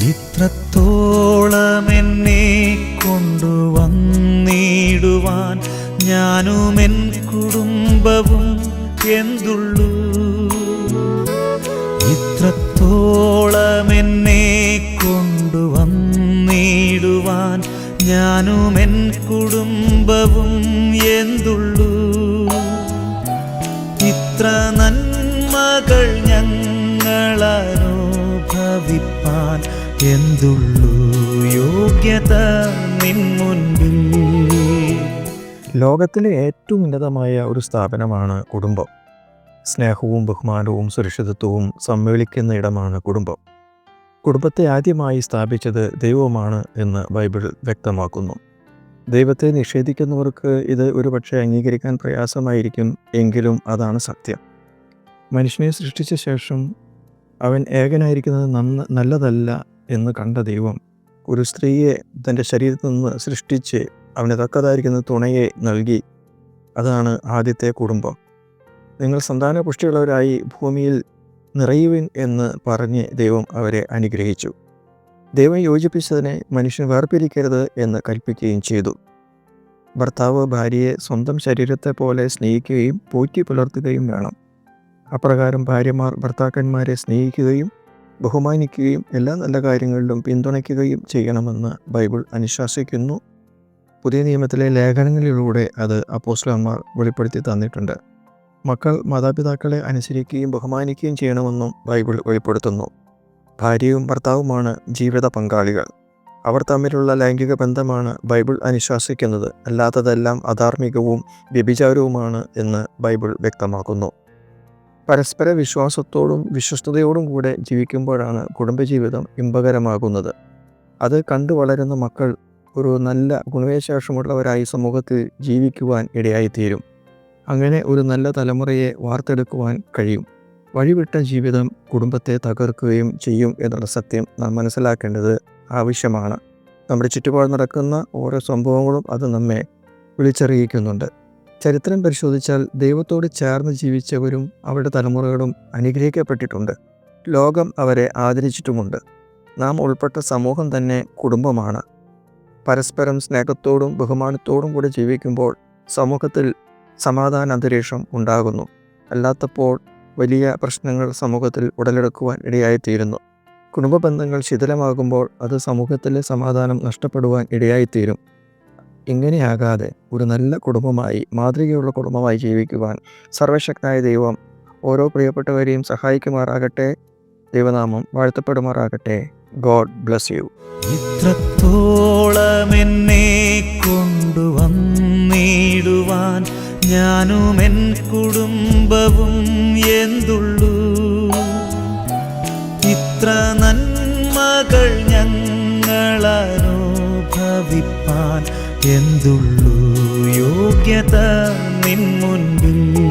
ഇത്രത്തോളം എന്നെ കൊണ്ടുവന്നിടുവാൻ ഞാനും എൻ കുടുംബവും എന്തുള്ളൂ? ഇത്രത്തോളം എന്നെ കൊണ്ടുവന്നിടുവാൻ ഞാനും എൻ കുടുംബവും എന്തുള്ളൂ? ഇത്ര നന്മകൾ എന്തുള്ളൂ യോഗ്യത നിൻ ലോകത്തിലെ ഏറ്റവും ഉന്നതമായ ഒരു സ്ഥാപനമാണ് കുടുംബം. സ്നേഹവും ബഹുമാനവും സുരക്ഷിതത്വവും സമ്മേളിക്കുന്ന ഇടമാണ് കുടുംബം. കുടുംബത്തെ ആദ്യമായി സ്ഥാപിച്ചത് ദൈവമാണ് എന്ന് ബൈബിൾ വ്യക്തമാക്കുന്നു. ദൈവത്തെ നിഷേധിക്കുന്നവർക്ക് ഇത് ഒരുപക്ഷെ അംഗീകരിക്കാൻ പ്രയാസമായിരിക്കും എങ്കിലും അതാണ് സത്യം. മനുഷ്യനെ സൃഷ്ടിച്ച ശേഷം അവൻ ഏകനായിരിക്കുന്നത് നന്ന നല്ലതല്ല എന്ന് കണ്ട ദൈവം ഒരു സ്ത്രീയെ തന്റെ ശരീരത്തിൽ നിന്ന് സൃഷ്ടിച്ച് അവന് തക്കതായിരിക്കുന്ന തുണയെ നൽകി. അതാണ് ആദ്യത്തെ കുടുംബം. നിങ്ങൾ സന്താന പുഷ്ടിയുള്ളവരായി ഭൂമിയിൽ നിറയുവിൻ എന്ന് പറഞ്ഞ് ദൈവം അവരെ അനുഗ്രഹിച്ചു. ദൈവം യോജിപ്പിച്ചതിനെ മനുഷ്യൻ വേർപിരിക്കരുത് എന്ന് കൽപ്പിക്കുകയും ചെയ്തു. ഭർത്താവ് ഭാര്യയെ സ്വന്തം ശരീരത്തെ പോലെ സ്നേഹിക്കുകയും പോറ്റി പുലർത്തുകയും വേണം. അപ്രകാരം ഭാര്യമാർ ഭർത്താക്കന്മാരെ സ്നേഹിക്കുകയും ബഹുമാനിക്കുകയും എല്ലാ നല്ല കാര്യങ്ങളിലും പിന്തുണയ്ക്കുകയും ചെയ്യണമെന്ന് ബൈബിൾ അനുശാസിക്കുന്നു. പുതിയ നിയമത്തിലെ ലേഖനങ്ങളിലൂടെ അത് അപ്പോസ്ലന്മാർ വെളിപ്പെടുത്തി തന്നിട്ടുണ്ട്. മക്കൾ മാതാപിതാക്കളെ അനുസരിക്കുകയും ബഹുമാനിക്കുകയും ചെയ്യണമെന്നും ബൈബിൾ വെളിപ്പെടുത്തുന്നു. ഭാര്യയും ഭർത്താവുമാണ് ജീവിത പങ്കാളികൾ. അവർ തമ്മിലുള്ള ലൈംഗിക ബന്ധമാണ് ബൈബിൾ അനുശാസിക്കുന്നത്. അല്ലാത്തതെല്ലാം അധാർമികവും വ്യഭിചാരവുമാണ് എന്ന് ബൈബിൾ വ്യക്തമാക്കുന്നു. പരസ്പര വിശ്വാസത്തോടും വിശ്വസ്തയോടും കൂടെ ജീവിക്കുമ്പോഴാണ് കുടുംബജീവിതം ഇമ്പകരമാകുന്നത്. അത് കണ്ടു വളരുന്ന മക്കൾ ഒരു നല്ല ഗുണവിശേഷമുള്ളവരായി സമൂഹത്തിൽ ജീവിക്കുവാൻ ഇടയായിത്തീരും. അങ്ങനെ ഒരു നല്ല തലമുറയെ വാർത്തെടുക്കുവാൻ കഴിയും. വഴിവിട്ട ജീവിതം കുടുംബത്തെ തകർക്കുകയും ചെയ്യും എന്നുള്ള സത്യം നാം മനസ്സിലാക്കേണ്ടത് ആവശ്യമാണ്. നമ്മുടെ ചുറ്റുപാട് നടക്കുന്ന ഓരോ സംഭവങ്ങളും അത് നമ്മെ വിളിച്ചറിയിക്കുന്നുണ്ട്. ചരിത്രം പരിശോധിച്ചാൽ ദൈവത്തോട് ചേർന്ന് ജീവിച്ചവരും അവരുടെ തലമുറകളും അനുഗ്രഹിക്കപ്പെട്ടിട്ടുണ്ട്. ലോകം അവരെ ആദരിച്ചിട്ടുമുണ്ട്. നാം ഉൾപ്പെട്ട സമൂഹം തന്നെ കുടുംബമാണ്. പരസ്പരം സ്നേഹത്തോടും ബഹുമാനത്തോടും കൂടി ജീവിക്കുമ്പോൾ സമൂഹത്തിൽ സമാധാന അന്തരീക്ഷം ഉണ്ടാകുന്നു. അല്ലാത്തപ്പോൾ വലിയ പ്രശ്നങ്ങൾ സമൂഹത്തിൽ ഉടലെടുക്കുവാൻ ഇടയായിത്തീരുന്നു. കുടുംബ ബന്ധങ്ങൾ ശിഥിലമാകുമ്പോൾ അത് സമൂഹത്തിലെ സമാധാനം നഷ്ടപ്പെടുവാൻ ഇടയായിത്തീരും. ഇങ്ങനെയാകാതെ ഒരു നല്ല കുടുംബമായി മാതൃകയുള്ള കുടുംബമായി ജീവിക്കുവാൻ സർവശക്തനായ ദൈവം ഓരോ പ്രിയപ്പെട്ടവരെയും സഹായിക്കുമാറാകട്ടെ. ദൈവനാമം വാഴ്ത്തപ്പെടുമാറാകട്ടെ. God bless you. ഇത്രത്തോളം എന്നെ കൊണ്ടുവന്നിടുവാൻ ഞാനും എൻ കുടുംബവും എന്തുള്ളൂ? ഇത്ര നന്മകൾ ഞങ്ങളനുഭവിപ്പാൻ എന്തുള്ളൂ? യോഗ്യത നിൻ മുൻപിൽ.